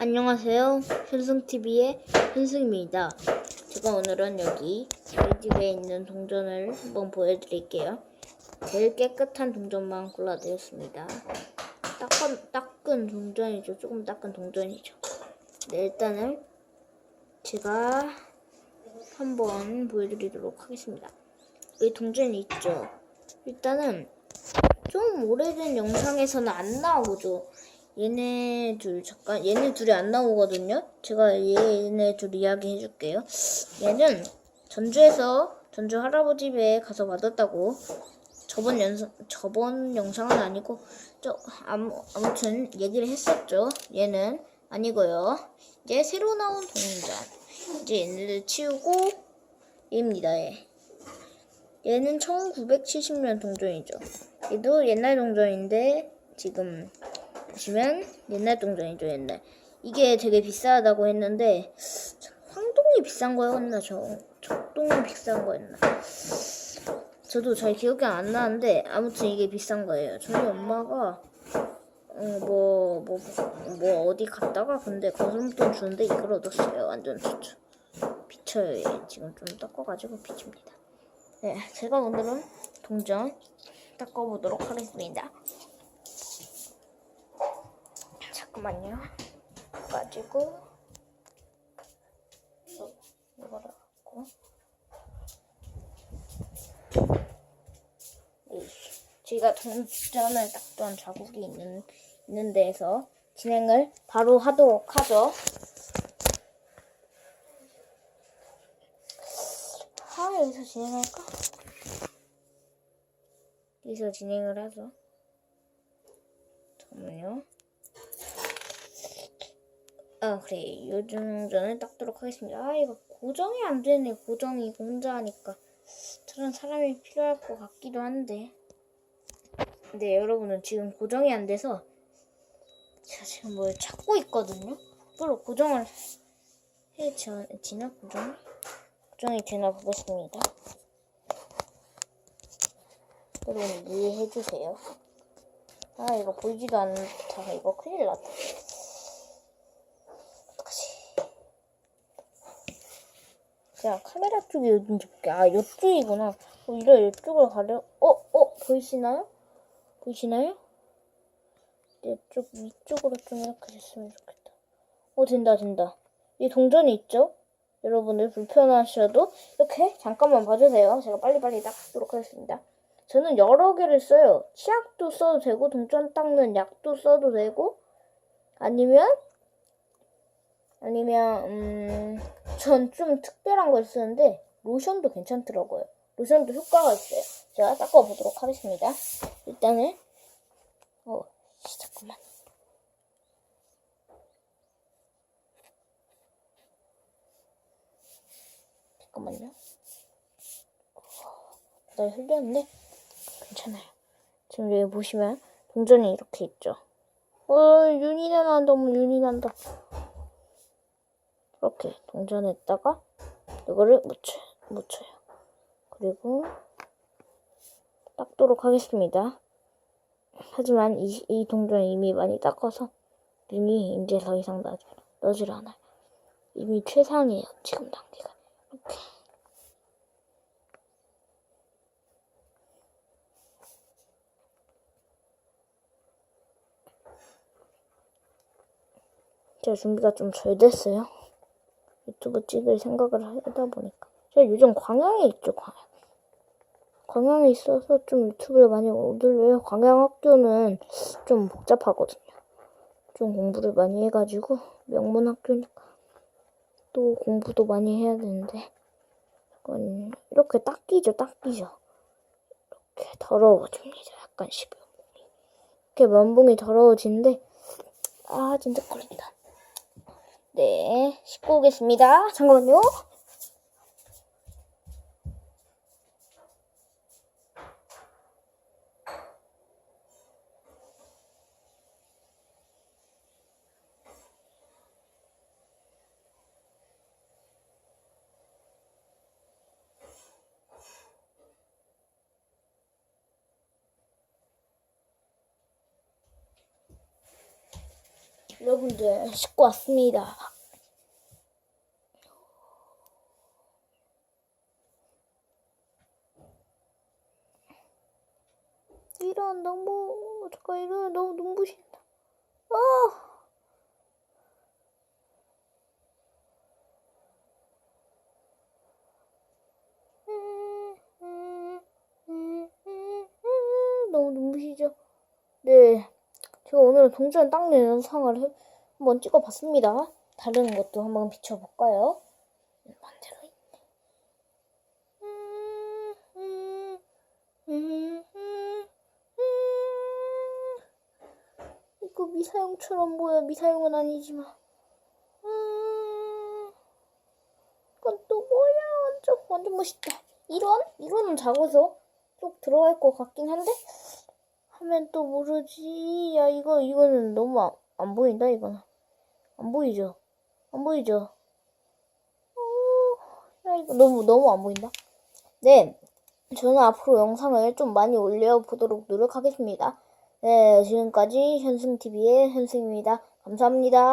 안녕하세요. 현승TV의 현승입니다. 제가 오늘은 여기 저희 집에 있는 동전을 한번 보여드릴게요. 제일 깨끗한 동전만 골라드렸습니다. 닦은, 닦은 동전이죠. 조금 닦은 동전이죠. 네, 일단은 제가 한번 보여드리도록 하겠습니다. 여기 동전이 있죠. 일단은 좀 오래된 영상에서는 안 나오죠. 얘네 둘 잠깐 얘네 둘이 안 나오거든요. 제가 얘네 둘 이야기 해줄게요. 얘는 전주에서 전주 할아버지 집에 가서 받았다고 저번 연상 저번 영상은 아니고 저 아무 아무튼 얘기를 했었죠. 얘는 아니고요. 이제 새로 나온 동전 이제 얘네들 치우고 얘입니다. 얘. 얘는 1970년 동전이죠. 얘도 옛날 동전인데 지금 보시면 옛날 동전이죠 옛날. 이게 되게 비싸다고 했는데 황동이 비싼 거였나 저 적동이 비싼 거였나. 저도 잘 기억이 안 나는데 아무튼 이게 비싼 거예요. 저희 엄마가 뭐뭐 뭐, 뭐 어디 갔다가 근데 거스름돈 주는데 이걸 얻었어요. 완전 좋죠. 비쳐요. 얘. 지금 좀 닦아가지고 비칩니다. 네, 제가 오늘은 동전 닦아보도록 하겠습니다. 잠깐만요. 가지고 이거를 갖고 이, 제가 동전을 닦던 자국이 있는 있는 데에서 진행을 바로 하도록 하죠. 아, 여기서 진행할까? 여기서 진행을 하죠. 잠깐만요. 아, 그래. 요즘 전에 닦도록 하겠습니다. 아, 이거 고정이 안 되네. 고정이 혼자 하니까. 저런 사람이 필요할 것 같기도 한데. 네, 여러분은 지금 고정이 안 돼서 제가 지금 뭘 찾고 있거든요. 앞으로 고정을 해, 저, 지나 고정? 고정이 되나 보겠습니다. 여러분 이해해 주세요. 아 이거 보이지도 않다. 이거 큰일 났다. 어떡하지? 그냥 카메라 쪽이 어딘지 볼게. 아 이쪽이구나. 어, 이래 이쪽을 가려. 어? 어? 보이시나요? 보이시나요? 이쪽 위쪽으로 좀 이렇게 됐으면 좋겠다. 어 된다 된다. 이 동전이 있죠? 여러분들 불편하셔도 이렇게 잠깐만 봐주세요. 제가 빨리빨리 닦도록 하겠습니다. 저는 여러 개를 써요. 치약도 써도 되고 동전 닦는 약도 써도 되고 아니면 아니면 음, 전 좀 특별한 걸 쓰는데 로션도 괜찮더라고요. 로션도 효과가 있어요. 제가 닦아보도록 하겠습니다. 일단은 어 잠깐만. 잠깐만요. 나 흘렸는데 괜찮아요. 지금 여기 보시면 동전이 이렇게 있죠. 어, 윤이 난다. 너무 윤이 난다. 이렇게 동전에다가 이거를 묻혀, 묻혀요. 그리고 닦도록 하겠습니다. 하지만 이, 이 동전 이미 많이 닦아서 윤이 이제 더 이상 나지, 나질 않아요. 이미 최상이에요. 지금 단계가. 이렇게. 제가 준비가 좀 잘 됐어요. 유튜브 찍을 생각을 하다 보니까. 제가 요즘 광양에 있죠, 광양. 광양에 있어서 좀 유튜브를 많이 못 올려요. 광양 학교는 좀 복잡하거든요. 좀 공부를 많이 해가지고, 명문 학교니까. 또 공부도 많이 해야 되는데. 이건 이렇게 닦이죠, 닦이죠. 이렇게 더러워집니다. 약간 씹어. 이렇게 면봉이 더러워지는데, 아, 진짜 걸린다. 네, 씻고 오겠습니다. 잠깐만요. 여러분들 씻고 왔습니다. 이런 너무 잠깐 이런 너무 눈부신다. 아. 너무 눈부시죠? 네. 제가 오늘 동전 닦는 영상을 해- 한번 찍어봤습니다. 다른 것도 한번 비춰볼까요? 반대로 있네. 음, 음, 음, 음, 음. 이거 미사용처럼 보여. 미사용은 아니지만. 음, 이건 또 뭐야? 완전, 완전 멋있다. 이런? 이거는 작아서 쏙 들어갈 것 같긴 한데? 하면 또 모르지. 야, 이거, 이거는 너무 안, 안 보인다, 이거는. 안 보이죠? 안 보이죠? 어, 야, 이거 너무, 너무 안 보인다. 네. 저는 앞으로 영상을 좀 많이 올려보도록 노력하겠습니다. 네, 지금까지 현승TV의 현승입니다. 감사합니다.